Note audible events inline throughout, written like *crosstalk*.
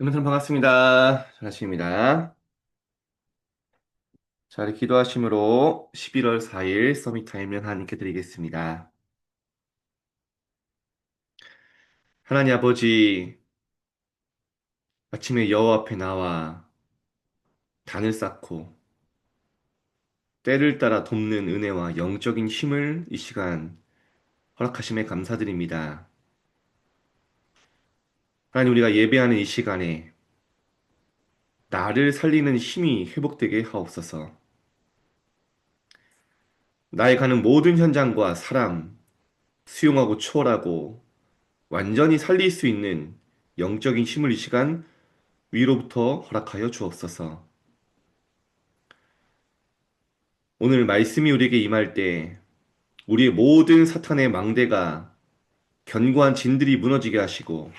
여러분 반갑습니다. 전하십입니다. 자, 우리 기도하심으로 11월 4일 서밋 타임을 하나님께 드리겠습니다. 하나님 아버지, 아침에 여호 앞에 나와 단을 쌓고 때를 따라 돕는 은혜와 영적인 힘을 이 시간 허락하심에 감사드립니다. 하나님 우리가 예배하는 이 시간에 나를 살리는 힘이 회복되게 하옵소서. 나의 가는 모든 현장과 사람, 수용하고 초월하고 완전히 살릴 수 있는 영적인 힘을 이 시간 위로부터 허락하여 주옵소서. 오늘 말씀이 우리에게 임할 때 우리의 모든 사탄의 망대가 견고한 진들이 무너지게 하시고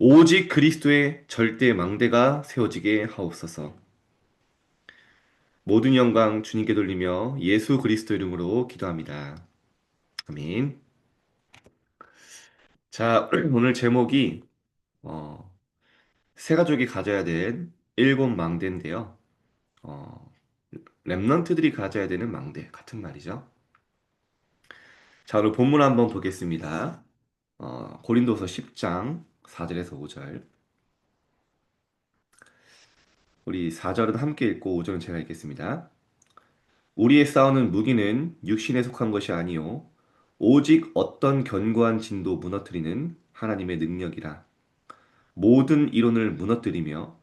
오직 그리스도의 절대 망대가 세워지게 하옵소서. 모든 영광 주님께 돌리며 예수 그리스도 이름으로 기도합니다. 아멘. 자, *clears throat* 오늘 제목이 어, 새 가족이 가져야 될 일곱 망대인데요. 어, 랩런트들이 가져야 되는 망대 같은 말이죠. 자, 오늘 본문 한번 보겠습니다. 어, 고린도서 10장 4절에서 5절. 우리 4절은 함께 읽고 5절은 제가 읽겠습니다. 우리의 싸우는 무기는 육신에 속한 것이 아니요 오직 어떤 견고한 진도 무너뜨리는 하나님의 능력이라. 모든 이론을 무너뜨리며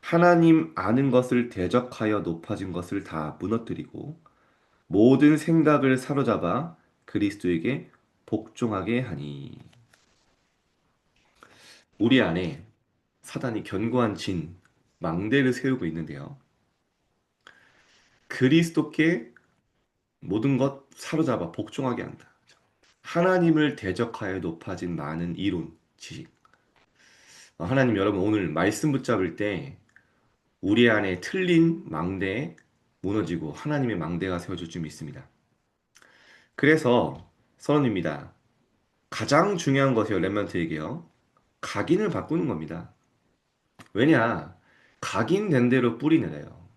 하나님 아는 것을 대적하여 높아진 것을 다 무너뜨리고 모든 생각을 사로잡아 그리스도에게 복종하게 하니. 우리 안에 사단이 견고한 진, 망대를 세우고 있는데요. 그리스도께 모든 것 사로잡아 복종하게 한다. 하나님을 대적하여 높아진 많은 이론, 지식. 어, 하나님 여러분 오늘 말씀 붙잡을 때 우리 안에 틀린 망대 무너지고 하나님의 망대가 세워질 줄 믿습니다. 그래서 선언입니다. 가장 중요한 것이요 랩런트에게요. 각인을 바꾸는 겁니다. 왜냐? 각인된 대로 뿌리 내려요.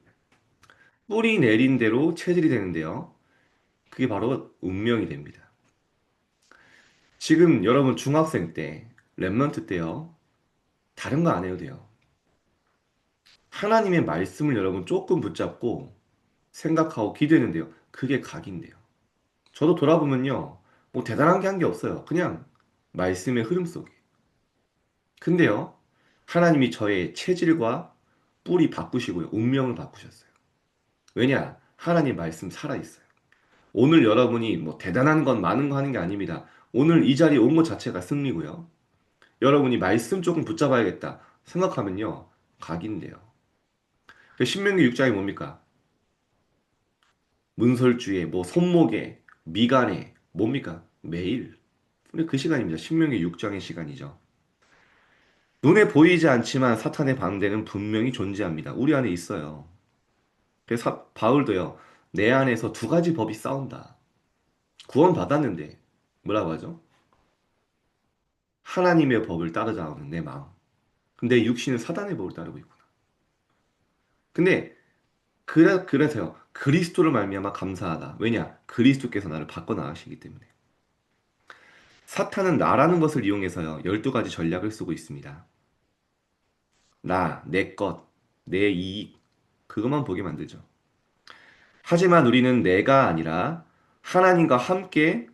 뿌리 내린 대로 체질이 되는데요. 그게 바로 운명이 됩니다. 지금 여러분 중학생 때, 랩런트 때요. 다른 거 안 해도 돼요. 하나님의 말씀을 여러분 조금 붙잡고 생각하고 기도했는데요. 그게 각인데요. 저도 돌아보면요. 뭐 대단한 게 한 게 없어요. 그냥 말씀의 흐름 속에. 근데요. 하나님이 저의 체질과 뿌리 바꾸시고요. 운명을 바꾸셨어요. 왜냐? 하나님 말씀 살아있어요. 오늘 여러분이 뭐 대단한 건 많은 거 하는 게 아닙니다. 오늘 이 자리에 온 것 자체가 승리고요. 여러분이 말씀 조금 붙잡아야겠다 생각하면요. 각인데요. 그 신명기 6장이 뭡니까? 문설주에, 뭐 손목에, 미간에, 뭡니까? 매일. 그 시간입니다. 신명기 6장의 시간이죠. 눈에 보이지 않지만 사탄의 방대는 분명히 존재합니다. 우리 안에 있어요. 그래서 바울도요. 내 안에서 두 가지 법이 싸운다. 구원 받았는데 뭐라고 하죠? 하나님의 법을 따르자는 내 마음. 근데 육신은 사단의 법을 따르고 있구나. 근데 그래 그래서요. 그리스도를 말미암아 감사하다. 왜냐? 그리스도께서 나를 바꿔 나가시기 때문에. 사탄은 나라는 것을 이용해서요. 12가지 전략을 쓰고 있습니다. 나, 내 것, 내 이익, 그것만 보게 만들죠. 하지만 우리는 내가 아니라 하나님과 함께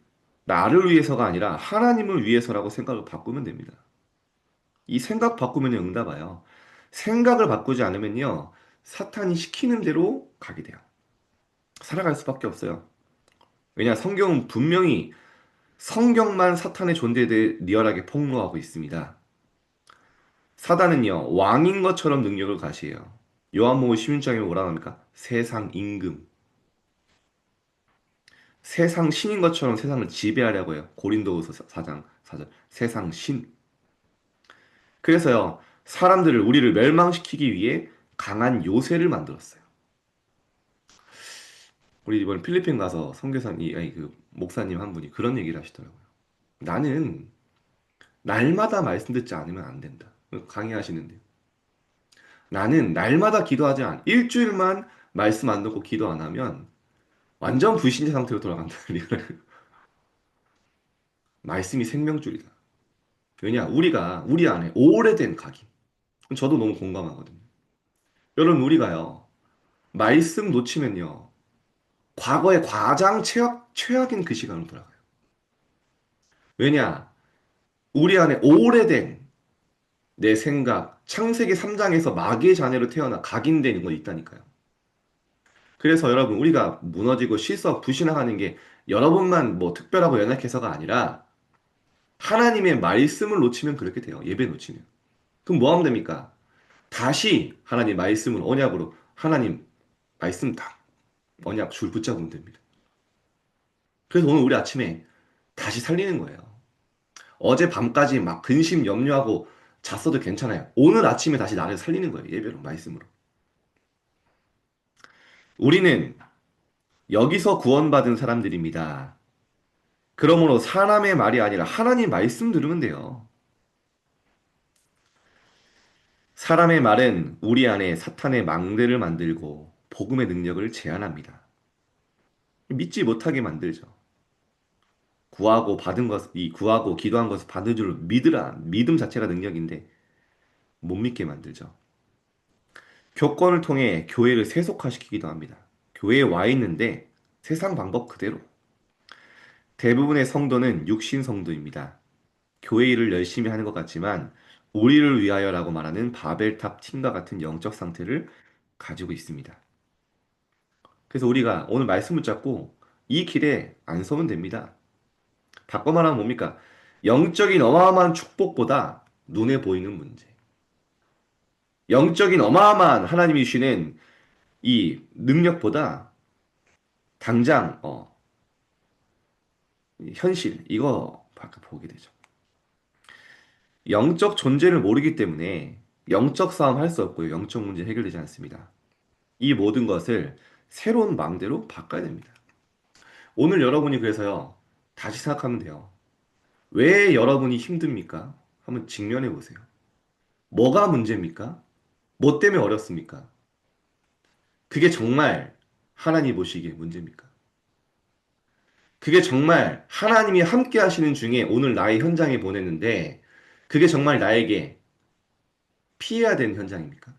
나를 위해서가 아니라 하나님을 위해서라고 생각을 바꾸면 됩니다. 이 생각 바꾸면 응답 와요. 생각을 바꾸지 않으면요. 사탄이 시키는 대로 가게 돼요. 살아갈 수밖에 없어요. 왜냐, 성경은 분명히 성경만 사탄의 존재에 대해 리얼하게 폭로하고 있습니다. 사단은요, 왕인 것처럼 능력을 가시해요. 요한복음 16장에 뭐라고 합니까? 세상 임금. 세상 신인 것처럼 세상을 지배하려고 해요. 고린도후서 4장 4절. 세상 신. 그래서요, 사람들을 우리를 멸망시키기 위해 강한 요새를 만들었어요. 우리 이번 필리핀 가서 선교사님, 아니 그 목사님 한 분이 그런 얘기를 하시더라고요. 나는 날마다 말씀 듣지 않으면 안 된다. 강의하시는데. 나는 날마다 기도하지 않, 일주일만 말씀 안 듣고 기도 안 하면 완전 불신자 상태로 돌아간다. *laughs* 말씀이 생명줄이다. 왜냐? 우리가 우리 안에 오래된 각인. 저도 너무 공감하거든요. 여러분 우리가요. 말씀 놓치면요. 과거의 가장 최악, 최악인 그 시간으로 돌아가요. 왜냐? 우리 안에 오래된 내 생각, 창세기 3장에서 마귀의 자녀로 태어나 각인되는 거 있다니까요. 그래서 여러분 우리가 무너지고 실수, 부신하는 게 여러분만 뭐 특별하고 연약해서가 아니라 하나님의 말씀을 놓치면 그렇게 돼요. 예배 놓치면. 그럼 뭐 하면 됩니까? 다시 하나님 말씀을 언약으로 하나님 말씀 딱 언약 줄 붙잡으면 됩니다. 그래서 오늘 우리 아침에 다시 살리는 거예요. 어제 밤까지 막 근심 염려하고 잤어도 괜찮아요. 오늘 아침에 다시 나를 살리는 거예요. 예배로 말씀으로. 우리는 여기서 구원받은 사람들입니다. 그러므로 사람의 말이 아니라 하나님 말씀 들으면 돼요. 사람의 말은 우리 안에 사탄의 망대를 만들고 복음의 능력을 제한합니다. 믿지 못하게 만들죠. 구하고 받은 것, 이 구하고 기도한 것을 받은 줄 믿으라. 믿음 자체가 능력인데 못 믿게 만들죠. 교권을 통해 교회를 세속화시키기도 합니다. 교회에 와 있는데 세상 방법 그대로. 대부분의 성도는 육신 성도입니다. 교회 일을 열심히 하는 것 같지만 우리를 위하여라고 말하는 바벨탑 팀과 같은 영적 상태를 가지고 있습니다. 그래서 우리가 오늘 말씀 붙잡고 이 길에 안 서면 됩니다. 바꿔 말하면 뭡니까? 영적인 어마어마한 축복보다 눈에 보이는 문제. 영적인 어마어마한 하나님이 주시는 이 능력보다 당장 어, 현실 이거 밖에 보게 되죠. 영적 존재를 모르기 때문에 영적 싸움 할 수 없고요. 영적 문제 해결되지 않습니다. 이 모든 것을 새로운 망대로 바꿔야 됩니다. 오늘 여러분이 그래서요. 다시 생각하면 돼요. 왜 여러분이 힘듭니까? 한번 직면해 보세요. 뭐가 문제입니까? 뭐 때문에 어렵습니까? 그게 정말 하나님 보시기에 문제입니까? 그게 정말 하나님이 함께 하시는 중에 오늘 나의 현장에 보냈는데 그게 정말 나에게 피해야 되는 현장입니까?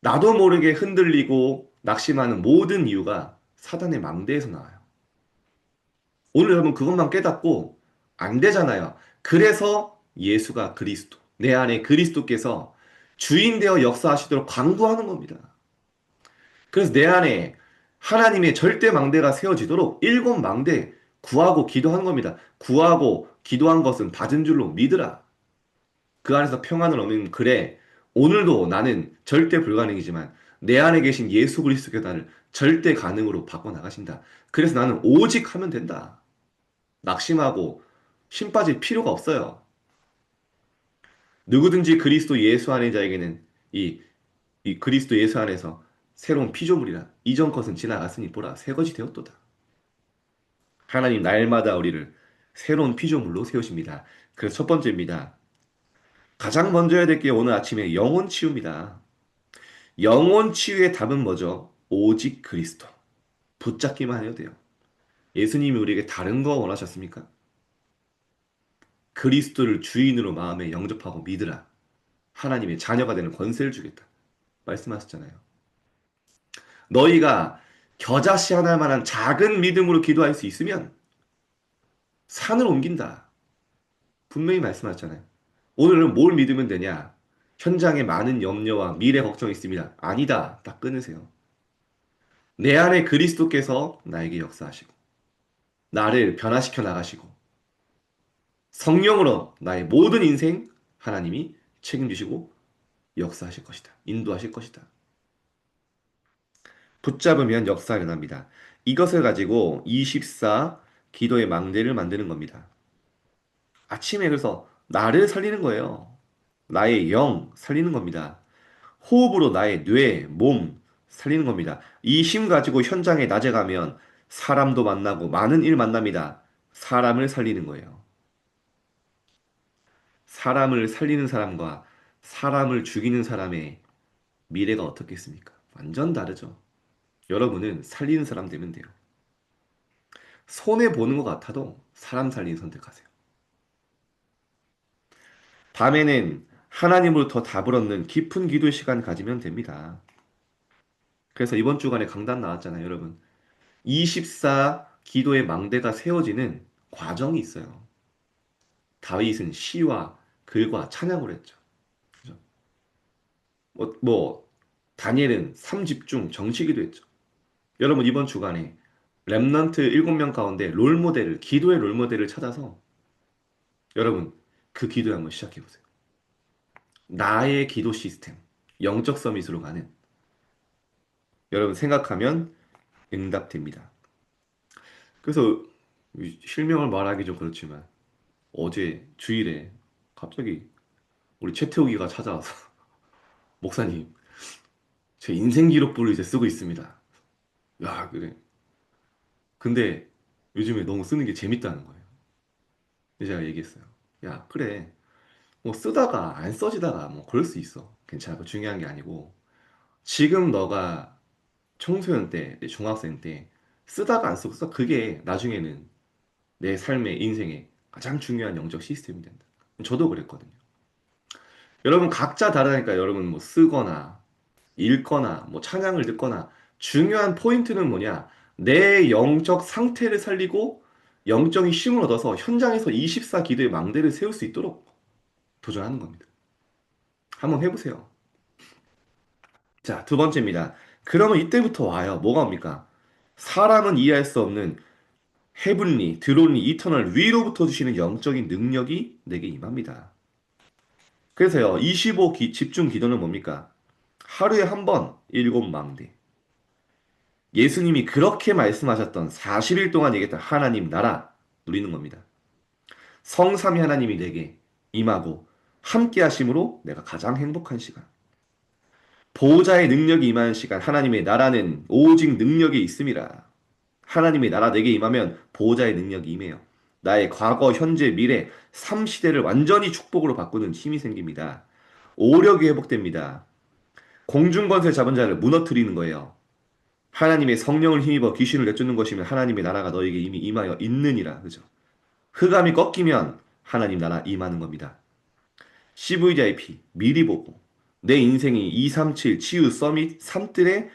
나도 모르게 흔들리고 낙심하는 모든 이유가 사단의 망대에서 나와요. 오늘 여러분 그것만 깨닫고 안 되잖아요. 그래서 예수가 그리스도, 내 안에 그리스도께서 주인 되어 역사하시도록 광구하는 겁니다. 그래서 내 안에 하나님의 절대 망대가 세워지도록 일곱 망대 구하고 기도하는 겁니다. 구하고 기도한 것은 받은 줄로 믿으라. 그 안에서 평안을 얻는 그래. 오늘도 나는 절대 불가능이지만 내 안에 계신 예수 그리스도께 나를 절대 가능으로 바꿔 나가신다. 그래서 나는 오직 하면 된다. 낙심하고 심 빠질 필요가 없어요. 누구든지 그리스도 예수 안의 자에게는 이, 이 그리스도 예수 안에서 새로운 피조물이라 이전 것은 지나갔으니 보라 새 것이 되었도다. 하나님 날마다 우리를 새로운 피조물로 세우십니다. 그래서 첫 번째입니다. 가장 먼저 해야 될 게 오늘 아침에 영혼 치유입니다. 영혼 치유의 답은 뭐죠? 오직 그리스도. 붙잡기만 해도 돼요. 예수님이 우리에게 다른 거 원하셨습니까? 그리스도를 주인으로 마음에 영접하고 믿으라. 하나님의 자녀가 되는 권세를 주겠다. 말씀하셨잖아요. 너희가 겨자씨 하나 만한 작은 믿음으로 기도할 수 있으면 산을 옮긴다. 분명히 말씀하셨잖아요. 오늘은 뭘 믿으면 되냐? 현장에 많은 염려와 미래 걱정이 있습니다. 아니다. 딱 끊으세요. 내 안에 그리스도께서 나에게 역사하시고 나를 변화시켜 나가시고 성령으로 나의 모든 인생 하나님이 책임지시고 역사하실 것이다. 인도하실 것이다. 붙잡으면 역사가 일어납니다. 이것을 가지고 24 기도의 망대를 만드는 겁니다. 아침에 그래서 나를 살리는 거예요. 나의 영 살리는 겁니다. 호흡으로 나의 뇌, 몸 살리는 겁니다. 이 힘 가지고 현장에 낮에 가면 사람도 만나고 많은 일 만납니다. 사람을 살리는 거예요. 사람을 살리는 사람과 사람을 죽이는 사람의 미래가 어떻겠습니까? 완전 다르죠. 여러분은 살리는 사람 되면 돼요. 손해 보는 것 같아도 사람 살리는 선택하세요. 밤에는 하나님으로부터 답을 얻는 깊은 기도 시간 가지면 됩니다. 그래서 이번 주간에 강단 나왔잖아요, 여러분. 24 기도의 망대가 세워지는 과정이 있어요. 다윗은 시와 글과 찬양을 했죠. 그죠? 뭐, 뭐 다니엘은 3집중 정치기도 했죠. 여러분 이번 주간에 렘넌트 7명 가운데 롤모델을 기도의 롤모델을 찾아서 여러분 그 기도에 한번 시작해 보세요. 나의 기도 시스템 영적 서밋으로 가는 여러분 생각하면 응답됩니다. 그래서 실명을 말하기 좀 그렇지만 어제 주일에 갑자기 우리 최태욱이가 찾아와서 *laughs* 목사님 제 인생 기록부를 이제 쓰고 있습니다. 야 그래. 근데 요즘에 너무 쓰는 게 재밌다는 거예요. 제가 얘기했어요. 야 그래 뭐 쓰다가 안 써지다가 뭐 그럴 수 있어. 괜찮아. 그 중요한 게 아니고 지금 너가 청소년 때, 중학생 때 쓰다가 안써 그게 나중에는 내 삶의 인생에 가장 중요한 영적 시스템이 된다. 저도 그랬거든요. 여러분 각자 다르니까 여러분 뭐 쓰거나 읽거나 뭐 찬양을 듣거나 중요한 포인트는 뭐냐? 내 영적 상태를 살리고 영적인 힘을 얻어서 현장에서 24 기도의 망대를 세울 수 있도록 도전하는 겁니다. 한번 해보세요. 자, 두 번째입니다. 그러면 이때부터 와요. 뭐가 옵니까? 사람은 이해할 수 없는 헤븐리, 드론리, 이터널 위로부터 주시는 영적인 능력이 내게 임합니다. 그래서요, 25 기, 집중 기도는 뭡니까? 하루에 한 번 일곱 망대. 예수님이 그렇게 말씀하셨던 40일 동안 얘기했던 하나님 나라 누리는 겁니다. 성삼위 하나님이 내게 임하고 함께 하심으로 내가 가장 행복한 시간. 보호자의 능력이 임하는 시간, 하나님의 나라는 오직 능력이 있음이라. 하나님의 나라 내게 임하면 보호자의 능력이 임해요. 나의 과거, 현재, 미래, 3시대를 완전히 축복으로 바꾸는 힘이 생깁니다. 오력이 회복됩니다. 공중권세 잡은 자를 무너뜨리는 거예요. 하나님의 성령을 힘입어 귀신을 내쫓는 것이면 하나님의 나라가 너에게 이미 임하여 있느니라. 그죠? 흑암이 꺾이면 하나님 나라 임하는 겁니다. CVIP 미리 보고 내 인생이 237 치유 서밋 3들의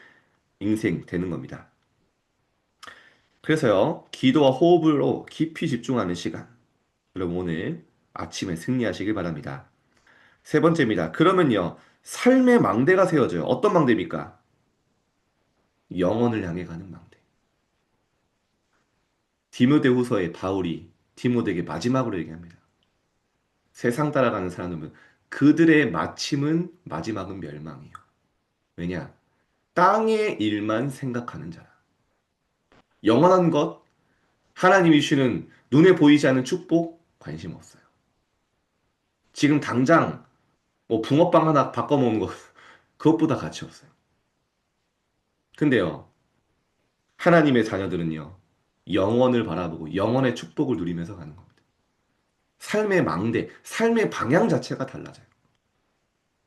인생 되는 겁니다. 그래서요, 기도와 호흡으로 깊이 집중하는 시간. 여러분 오늘 아침에 승리하시길 바랍니다. 세 번째입니다. 그러면요, 삶의 망대가 세워져요. 어떤 망대입니까? 영원을 향해 가는 망대. 디모데후서의 바울이 디모데에게 마지막으로 얘기합니다. 세상 따라가는 사람들은 그들의 마침은 마지막은 멸망이에요. 왜냐? 땅의 일만 생각하는 자라. 영원한 것, 하나님이 주시는 눈에 보이지 않는 축복 관심 없어요. 지금 당장 뭐 붕어빵 하나 바꿔 먹는 것 *laughs* 그것보다 가치 없어요. 근데요. 하나님의 자녀들은요. 영원을 바라보고 영원의 축복을 누리면서 가는 겁니다. 삶의 망대, 삶의 방향 자체가 달라져요.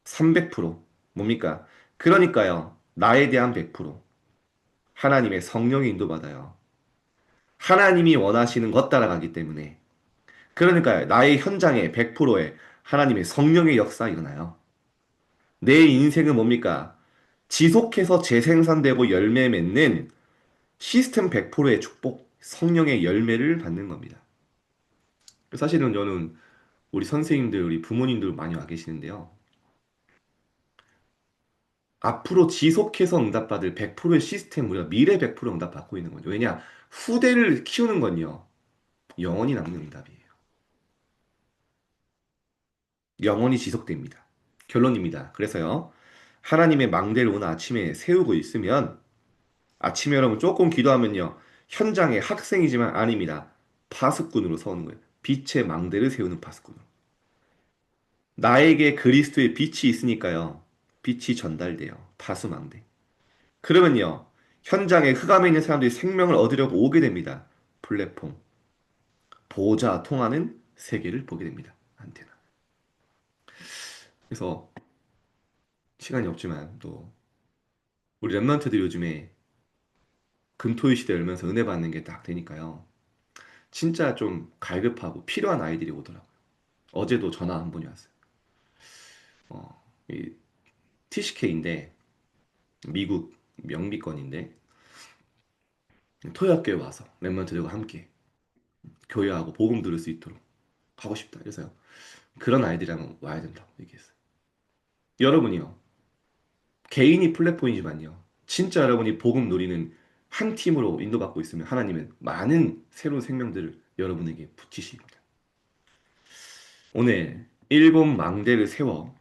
300% 뭡니까? 그러니까요. 나에 대한 100% 하나님의 성령이 인도받아요. 하나님이 원하시는 것 따라가기 때문에 그러니까 나의 현장에 100%의 하나님의 성령의 역사 일어나요. 내 인생은 뭡니까? 지속해서 재생산되고 열매 맺는 시스템 100%의 축복, 성령의 열매를 받는 겁니다. 사실은 저는 우리 선생님들, 우리 부모님들 많이 와 계시는데요. 앞으로 지속해서 응답받을 100%의 시스템, 우리가 미래 100% 응답받고 있는 거죠. 왜냐? 후대를 키우는 건요. 영원히 남는 응답이에요. 영원히 지속됩니다. 결론입니다. 그래서요. 하나님의 망대를 오늘 아침에 세우고 있으면 아침에 여러분 조금 기도하면요. 현장의 학생이지만 아닙니다. 파수꾼으로 서는 거예요. 빛의 망대를 세우는 파수꾼으로. 나에게 그리스도의 빛이 있으니까요. 빛이 전달돼요. 파수망대. 그러면요. 현장에 흑암에 있는 사람들이 생명을 얻으려고 오게 됩니다. 플랫폼. 보호자 통하는 세계를 보게 됩니다. 안테나. 그래서 시간이 없지만 또 우리 랩런트들 요즘에 금토일 시대 열면서 은혜 받는 게 딱 되니까요. 진짜 좀 갈급하고 필요한 아이들이 오더라고요. 어제도 전화 한 분이 왔어요. 어, 이 TCK인데 미국 명비권인데 토요학교에 와서 랩런트들과 함께 교회하고 복음 들을 수 있도록 하고 싶다. 그래서요. 그런 아이들이랑 와야 된다고 얘기했어요. 여러분이요. 개인이 플랫폼이지만요. 진짜 여러분이 복음 누리는 한 팀으로 인도받고 있으면 하나님은 많은 새로운 생명들을 여러분에게 붙이십니다. 오늘 일곱 망대를 세워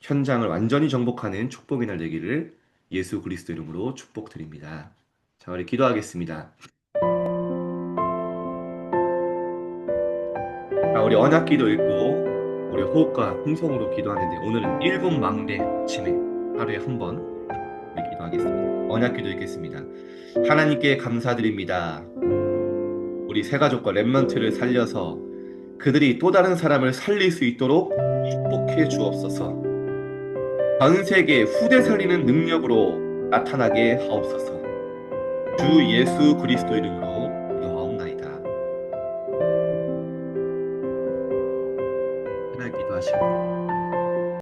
현장을 완전히 정복하는 축복의 날 되기를 예수 그리스도 이름으로 축복드립니다. 자, 우리 기도하겠습니다. 자, 우리 언약기도 읽고 우리 호흡과 흥성으로 기도하는데 오늘은 일곱 망대 아침에 하루에 한 번 기도하겠습니다. 언약기도 읽겠습니다. 하나님께 감사드립니다. 우리 세 가족과 랩런트를 살려서 그들이 또 다른 사람을 살릴 수 있도록 축복해 주옵소서. 전 세계 후대 살리는 능력으로 나타나게 하옵소서. 주 예수 그리스도 이름으로